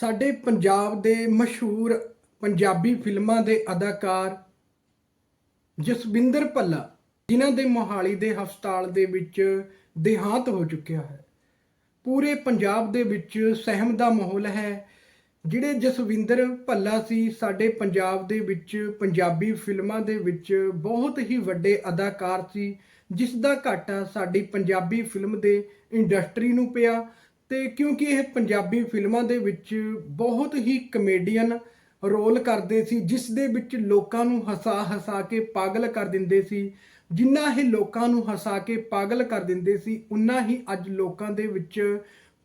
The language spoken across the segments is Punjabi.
ਸਾਡੇ ਪੰਜਾਬ ਦੇ ਮਸ਼ਹੂਰ ਪੰਜਾਬੀ ਫਿਲਮਾਂ ਦੇ ਅਦਾਕਾਰ ਜਸਵਿੰਦਰ ਭੱਲਾ ਜਿਨ੍ਹਾਂ ਦੇ ਮੋਹਾਲੀ ਦੇ ਹਸਪਤਾਲ ਦੇ ਵਿੱਚ ਦੇਹਾਂਤ ਹੋ ਚੁੱਕਿਆ ਹੈ। ਪੂਰੇ ਪੰਜਾਬ ਦੇ ਵਿੱਚ ਸਹਿਮ ਦਾ ਮਾਹੌਲ ਹੈ, ਜਿਹੜੇ ਜਸਵਿੰਦਰ ਭੱਲਾ ਸੀ, ਸਾਡੇ ਪੰਜਾਬ ਦੇ ਵਿੱਚ ਪੰਜਾਬੀ ਫਿਲਮਾਂ ਦੇ ਵਿੱਚ ਬਹੁਤ ਹੀ ਵੱਡੇ ਅਦਾਕਾਰ ਸੀ, ਜਿਸ ਦਾ ਘਾਟਾ ਸਾਡੀ ਪੰਜਾਬੀ ਫਿਲਮ ਦੇ ਇੰਡਸਟਰੀ ਨੂੰ ਪਿਆ ਤੇ ਕਿਉਂਕਿ ਇਹ ਪੰਜਾਬੀ ਫਿਲਮਾਂ ਦੇ ਵਿੱਚ ਬਹੁਤ ਹੀ ਕਮੇਡੀਅਨ ਰੋਲ ਕਰਦੇ ਸੀ ਜਿਸ ਦੇ ਵਿੱਚ ਲੋਕਾਂ ਨੂੰ ਹਸਾ ਹਸਾ ਕੇ ਪਾਗਲ ਕਰ ਦਿੰਦੇ ਸੀ। ਜਿੰਨਾ ਇਹ ਲੋਕਾਂ ਨੂੰ ਹਸਾ ਕੇ ਪਾਗਲ ਕਰ ਦਿੰਦੇ ਸੀ ਉਨਾ ਹੀ ਅੱਜ ਲੋਕਾਂ ਦੇ ਵਿੱਚ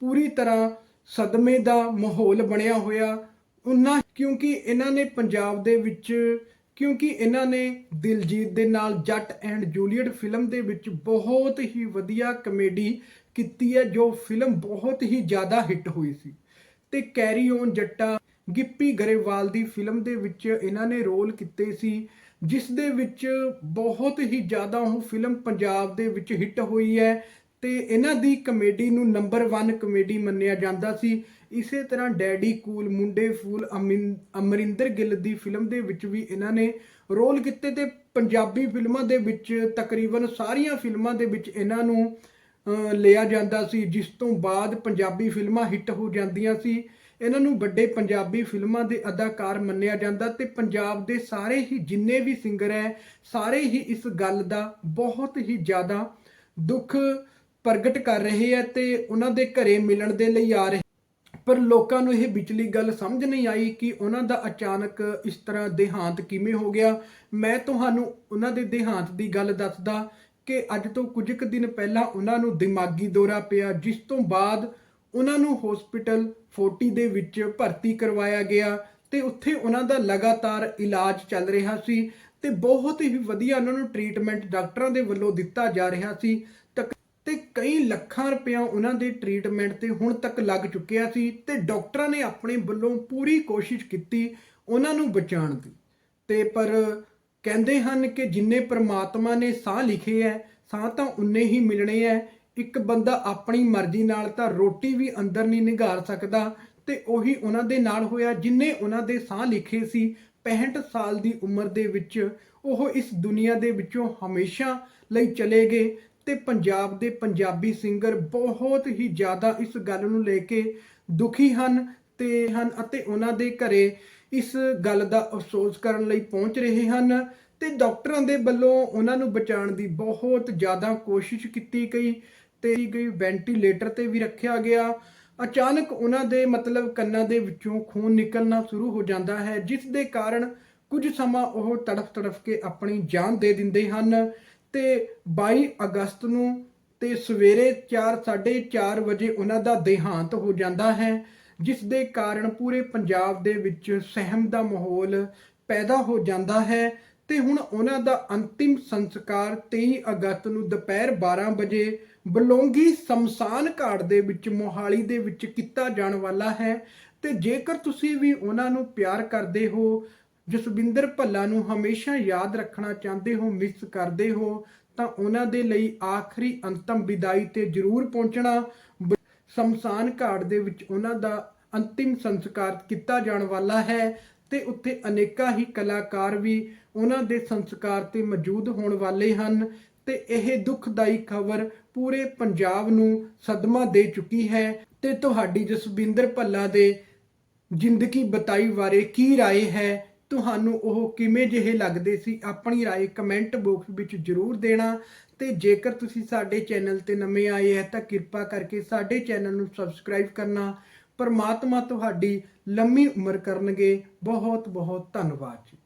ਪੂਰੀ ਤਰ੍ਹਾਂ ਸਦਮੇ ਦਾ ਮਾਹੌਲ ਬਣਿਆ ਹੋਇਆ। ਉਨਾ ਕਿਉਂਕਿ ਇਹਨਾਂ ਨੇ ਪੰਜਾਬ ਦੇ ਵਿੱਚ, ਕਿਉਂਕਿ ਇਹਨਾਂ ਨੇ ਦਿਲਜੀਤ ਦੇ ਨਾਲ ਜੱਟ ਐਂਡ ਜੂਲੀਅਟ ਫਿਲਮ ਦੇ ਵਿੱਚ ਬਹੁਤ ਹੀ ਵਧੀਆ ਕਮੇਡੀ ਕੀਤੀ ਹੈ, ਜੋ ਫਿਲਮ ਬਹੁਤ ਹੀ ਜ਼ਿਆਦਾ ਹਿੱਟ ਹੋਈ ਸੀ। ਤੇ ਕੈਰੀ ਔਨ ਜੱਟਾ, ਗਿੱਪੀ ਗਰੇਵਾਲ ਦੀ ਫਿਲਮ ਦੇ ਵਿੱਚ ਇਹਨਾਂ ਨੇ ਰੋਲ ਕੀਤੇ ਸੀ, ਜਿਸ ਦੇ ਵਿੱਚ ਬਹੁਤ ਹੀ ਜ਼ਿਆਦਾ ਉਹ ਫਿਲਮ ਪੰਜਾਬ ਦੇ ਵਿੱਚ ਹਿੱਟ ਹੋਈ ਹੈ ਤੇ ਇਹਨਾਂ ਦੀ ਕਮੇਡੀ ਨੂੰ ਨੰਬਰ 1 ਕਮੇਡੀ ਮੰਨਿਆ ਜਾਂਦਾ ਸੀ। ਇਸੇ ਤਰ੍ਹਾਂ ਡੈਡੀ ਕੂਲ ਮੁੰਡੇ ਫੂਲ ਅਮਿਨ- ਅਮਰਿੰਦਰ ਗਿੱਲ ਦੀ ਫਿਲਮ ਦੇ ਵਿੱਚ ਵੀ ਇਹਨਾਂ ਨੇ ਰੋਲ ਕੀਤੇ ਤੇ ਪੰਜਾਬੀ ਫਿਲਮਾਂ ਦੇ ਵਿੱਚ ਤਕਰੀਬਨ ਸਾਰੀਆਂ ਫਿਲਮਾਂ ਦੇ ਵਿੱਚ ਇਹਨਾਂ ਨੂੰ ਲਿਆ ਜਾਂਦਾ ਸੀ, ਜਿਸ ਤੋਂ ਬਾਅਦ ਪੰਜਾਬੀ ਫਿਲਮਾਂ ਹਿੱਟ ਹੋ ਜਾਂਦੀਆਂ ਸੀ। ਇਹਨਾਂ ਨੂੰ ਵੱਡੇ ਪੰਜਾਬੀ ਫਿਲਮਾਂ ਦੇ ਅਦਾਕਾਰ ਮੰਨਿਆ ਜਾਂਦਾ ਤੇ ਪੰਜਾਬ ਦੇ ਸਾਰੇ ਹੀ ਜਿੰਨੇ ਵੀ ਸਿੰਗਰ ਹੈ, ਸਾਰੇ ਹੀ ਇਸ ਗੱਲ ਦਾ ਬਹੁਤ ਹੀ ਜ਼ਿਆਦਾ ਦੁੱਖ ਪ੍ਰਗਟ ਕਰ ਰਹੇ ਹੈ ਤੇ ਉਹਨਾਂ ਦੇ ਘਰੇ ਮਿਲਣ ਦੇ ਲਈ ਆ ਰਹੇ ਪਰ ਲੋਕਾਂ ਨੂੰ ਇਹ ਵਿਚਲੀ ਗੱਲ ਸਮਝ ਨਹੀਂ ਆਈ ਕਿ ਉਹਨਾਂ ਦਾ ਅਚਾਨਕ ਇਸ ਤਰ੍ਹਾਂ ਦੇਹਾਂਤ ਕਿਵੇਂ ਹੋ ਗਿਆ। ਮੈਂ ਤੁਹਾਨੂੰ ਉਹਨਾਂ ਦੇ ਦੇਹਾਂਤ ਦੀ ਗੱਲ ਦੱਸਦਾ ਕਿ ਅੱਜ ਤੋਂ ਕੁਝ ਕੁ ਦਿਨ ਪਹਿਲਾਂ ਉਹਨਾਂ ਨੂੰ ਦਿਮਾਗੀ ਦੌਰਾ ਪਿਆ, ਜਿਸ ਤੋਂ ਬਾਅਦ ਉਹਨਾਂ ਨੂੰ ਹਸਪੀਟਲ 40 ਦੇ ਵਿੱਚ ਭਰਤੀ ਕਰਵਾਇਆ ਗਿਆ ਤੇ ਉੱਥੇ ਉਹਨਾਂ ਦਾ ਲਗਾਤਾਰ ਇਲਾਜ ਚੱਲ ਰਿਹਾ ਸੀ ਤੇ ਬਹੁਤ ਹੀ ਵਧੀਆ ਉਹਨਾਂ ਨੂੰ ਟ੍ਰੀਟਮੈਂਟ ਡਾਕਟਰਾਂ ਦੇ ਵੱਲੋਂ ਦਿੱਤਾ ਜਾ ਰਿਹਾ ਸੀ। ਤੱਕ ਤੇ ਕਈ ਲੱਖਾਂ ਰੁਪਇਆ ਉਹਨਾਂ ਦੇ ਟ੍ਰੀਟਮੈਂਟ ਤੇ ਹੁਣ ਤੱਕ ਲੱਗ ਚੁੱਕਿਆ ਸੀ ਤੇ ਡਾਕਟਰਾਂ ਨੇ ਆਪਣੇ ਵੱਲੋਂ ਪੂਰੀ ਕੋਸ਼ਿਸ਼ ਕੀਤੀ ਉਹਨਾਂ ਨੂੰ ਬਚਾਉਣ ਦੀ। ਤੇ ਪਰ ਕਹਿੰਦੇ ਹਨ ਕਿ ਜਿੰਨੇ ਪ੍ਰਮਾਤਮਾ ਨੇ ਸਾਹ ਲਿਖੇ ਐ, ਸਾਹ ਤਾਂ ਉਨੇ ਹੀ ਮਿਲਣੇ ਐ। ਇੱਕ ਬੰਦਾ ਆਪਣੀ ਮਰਜ਼ੀ ਨਾਲ ਤਾਂ ਰੋਟੀ ਵੀ ਅੰਦਰ ਨਹੀਂ ਨਿਗਾਰ ਸਕਦਾ ਤੇ ਉਹੀ ਉਹਨਾਂ ਦੇ ਨਾਲ ਹੋਇਆ ਜਿੰਨੇ ਉਹਨਾਂ ਦੇ ਸਾਹ ਲਿਖੇ ਸੀ। 65 ਸਾਲ ਦੀ ਉਮਰ ਦੇ ਵਿੱਚ ਉਹ ਇਸ ਦੁਨੀਆ ਦੇ ਵਿੱਚੋਂ ਹਮੇਸ਼ਾ ਲਈ ਚਲੇ ਗਏ ਤੇ ਪੰਜਾਬ ਦੇ ਪੰਜਾਬੀ ਸਿੰਗਰ ਬਹੁਤ ਹੀ ਜ਼ਿਆਦਾ ਇਸ ਗੱਲ ਨੂੰ ਲੈ ਕੇ ਦੁਖੀ ਹਨ ਤੇ ਹਨ ਅਤੇ ਉਹਨਾਂ ਦੇ ਘਰੇ ਇਸ ਗੱਲ ਦਾ ਅਫਸੋਸ ਕਰਨ ਲਈ ਪਹੁੰਚ ਰਹੇ ਹਨ ਤੇ ਡਾਕਟਰਾਂ ਦੇ ਵੱਲੋਂ ਉਹਨਾਂ ਨੂੰ ਬਚਾਉਣ ਦੀ ਬਹੁਤ ਜ਼ਿਆਦਾ ਕੋਸ਼ਿਸ਼ ਕੀਤੀ ਗਈ ਤੇ ਗਈ ਵੈਂਟੀਲੇਟਰ ਤੇ ਵੀ ਰੱਖਿਆ ਗਿਆ। ਅਚਾਨਕ ਉਹਨਾਂ ਦੇ ਮਤਲਬ ਕੰਨਾਂ ਦੇ ਵਿੱਚੋਂ ਖੂਨ ਨਿਕਲਣਾ ਸ਼ੁਰੂ ਹੋ ਜਾਂਦਾ ਹੈ, ਜਿਸ ਦੇ ਕਾਰਨ ਕੁਝ ਸਮਾਂ ਉਹ ਤੜਫ ਤੜਫ ਕੇ ਆਪਣੀ ਜਾਨ ਦੇ ਦਿੰਦੇ ਹਨ ਤੇ 22 ਅਗਸਤ ਨੂੰ ਤੇ ਸਵੇਰੇ 4:30 ਵਜੇ ਉਹਨਾਂ ਦਾ ਦੇਹਾਂਤ ਹੋ ਜਾਂਦਾ ਹੈ। ਜਿਸ ਦੇ ਕਾਰਨ ਪੂਰੇ ਪੰਜਾਬ ਦੇ ਵਿੱਚ ਸਹਿਮ ਦਾ ਮਾਹੌਲ ਪੈਦਾ ਹੋ ਜਾਂਦਾ ਹੈ ਤੇ ਹੁਣ ਉਹਨਾਂ ਦਾ ਅੰਤਿਮ ਸੰਸਕਾਰ 23 ਅਗਸਤ ਨੂੰ ਦੁਪਹਿਰ 12 ਵਜੇ ਬਲੌਂਗੀ ਸ਼ਮਸ਼ਾਨ ਘਾਟ ਦੇ ਵਿੱਚ ਮੋਹਾਲੀ ਦੇ ਵਿੱਚ ਕੀਤਾ ਜਾਣ ਵਾਲਾ ਹੈ। ਤੇ ਜੇਕਰ ਤੁਸੀਂ ਵੀ ਉਹਨਾਂ ਨੂੰ ਪਿਆਰ ਕਰਦੇ ਹੋ, ਜਸਵਿੰਦਰ ਭੱਲਾ ਨੂੰ ਹਮੇਸ਼ਾ ਯਾਦ ਰੱਖਣਾ ਚਾਹੁੰਦੇ ਹੋ, ਮਿਸ ਕਰਦੇ ਹੋ, ਤਾਂ ਉਹਨਾਂ ਦੇ ਲਈ ਆਖਰੀ ਅੰਤਮ ਵਿਦਾਈ ਤੇ ਜ਼ਰੂਰ ਪਹੁੰਚਣਾ। ਬ- ਸ਼ਮਸ਼ਾਨ ਘਾਟ ਦੇ ਵਿੱਚ ਉਹਨਾਂ ਦਾ ਅੰਤਿਮ ਸੰਸਕਾਰ ਕੀਤਾ ਜਾਣ ਵਾਲਾ ਹੈ ਤੇ ਉੱਥੇ ਅਨੇਕਾਂ ਹੀ ਕਲਾਕਾਰ ਵੀ ਉਹਨਾਂ ਦੇ ਸੰਸਕਾਰ ਤੇ ਮੌਜੂਦ ਹੋਣ ਵਾਲੇ ਹਨ ਤੇ ਇਹ ਦੁਖਦਾਈ ਖਬਰ ਪੂਰੇ ਪੰਜਾਬ ਨੂੰ ਸਦਮਾ ਦੇ ਚੁੱਕੀ ਹੈ ਤੇ ਤੁਹਾਡੀ ਜਸਵਿੰਦਰ ਭੱਲਾ ਦੇ ਜ਼ਿੰਦਗੀ ਬਤਾਈ ਬਾਰੇ ਕੀ رائے ਹੈ ਤੁਹਾਨੂੰ ਉਹ ਕਿਵੇਂ ਜਿਹੇ ਲੱਗਦੇ ਸੀ ਆਪਣੀ رائے ਕਮੈਂਟ ਬਾਕਸ ਵਿੱਚ ਜਰੂਰ ਦੇਣਾ ਤੇ ਜੇਕਰ ਤੁਸੀਂ ਸਾਡੇ ਚੈਨਲ ਤੇ ਨਵੇਂ ਆਏ ਹੈ ਤਾਂ ਕਿਰਪਾ ਕਰਕੇ ਸਾਡੇ ਚੈਨਲ ਨੂੰ ਸਬਸਕ੍ਰਾਈਬ ਕਰਨਾ ਪਰਮਾਤਮਾ ਤੁਹਾਡੀ ਲੰਮੀ ਉਮਰ ਕਰਨਗੇ ਬਹੁਤ ਬਹੁਤ ਧੰਨਵਾਦ ਜੀ